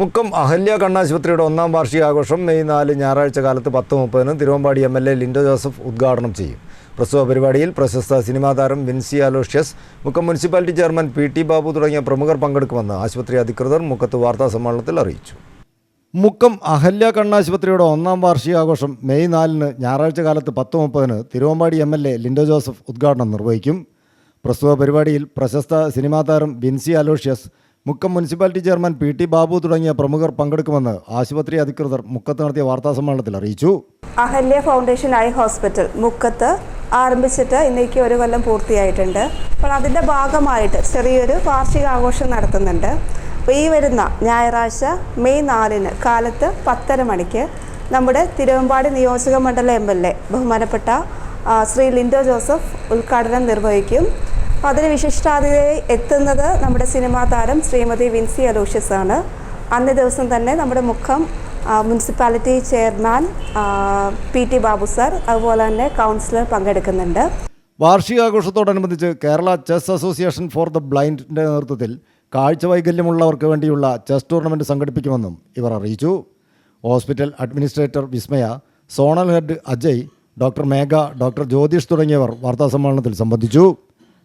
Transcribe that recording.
മുക്കം അഹല്യ കണ്ണാശുപത്രിയുടെ ഒന്നാം വാർഷികാഘോഷം മെയ് നാല് ഞായറാഴ്ച കാലത്ത് പത്ത് മുപ്പതിന് Thiruvambady M L A Lindo Joseph ഉദ്ഘാടനം ചെയ്യും. പ്രസവ പരിപാടിയിൽ പ്രശസ്ത സിനിമാ താരം Vincy Aloshious Mukkam municipality chairman P T Babu തുടങ്ങിയ പ്രമുഖർ പങ്കെടുക്കുമെന്ന് ആശുപത്രി അധികൃതർ മുക്കത്ത് വാർത്താ സമ്മേളനത്തിൽ അറിയിച്ചു. മുക്കം അഹല്യ കണ്ണാശുപത്രിയുടെ ഒന്നാം വാർഷികാഘോഷം മെയ് നാലിന് ഞായറാഴ്ച കാലത്ത് പത്ത് മുപ്പതിന് Thiruvambady M L A Lindo Joseph ഉദ്ഘാടനം നിർവഹിക്കും. പ്രസ്തുത പരിപാടിയിൽ പ്രശസ്ത സിനിമാ താരം Vincy Aloshious Mukkam municipality chairman P T Babu തുടങ്ങിയ പ്രമുഖർ പങ്കെടുക്കുമെന്ന് ആശുപത്രി അധികൃതർ മുക്കത്ത് നടത്തിയ വാർത്താ സമ്മേളനത്തിൽ അറിയിച്ചു. അഹല്യ ഫൗണ്ടേഷൻ ഐ ഹോസ്പിറ്റൽ മുക്കത്ത് ആരംഭിച്ചിട്ട് ഇന്നേക്ക് ഒരു കൊല്ലം പൂർത്തിയായിട്ടുണ്ട്. അപ്പോൾ അതിന്റെ ഭാഗമായിട്ട് ചെറിയൊരു വാർഷികാഘോഷം നടത്തുന്നുണ്ട്. അപ്പോൾ ഈ വരുന്ന ഞായറാഴ്ച മെയ് നാലിന് കാലത്ത് പത്തര മണിക്ക് നമ്മുടെ തിരുവമ്പാടി നിയോജക മണ്ഡലം എം എൽ എ ബഹുമാനപ്പെട്ട ശ്രീ ലിൻഡോ ജോസഫ് ഉദ്ഘാടനം നിർവഹിക്കും. അപ്പോൾ അതിന് വിശിഷ്ടാതിഥിയായി എത്തുന്നത് നമ്മുടെ സിനിമാ താരം ശ്രീമതി വിൻസി അലോഷ്യസ് ആണ്. അന്നേ ദിവസം തന്നെ നമ്മുടെ Mukkam municipality chairman P T Babu sir അതുപോലെ തന്നെ കൗൺസിലർ പങ്കെടുക്കുന്നുണ്ട്. വാർഷികാഘോഷത്തോടനുബന്ധിച്ച് Kerala chess association for the ബ്ലൈൻഡിന്റെ നേതൃത്വത്തിൽ കാഴ്ച വൈകല്യമുള്ളവർക്ക് വേണ്ടിയുള്ള ചെസ് ടൂർണമെന്റ് സംഘടിപ്പിക്കുമെന്നും ഇവർ അറിയിച്ചു. Hospital administrator Vismaya zonal head Ajay doctor Megha doctor Jyothish തുടങ്ങിയവർ വാർത്താസമ്മേളനത്തിൽ സംബന്ധിച്ചു.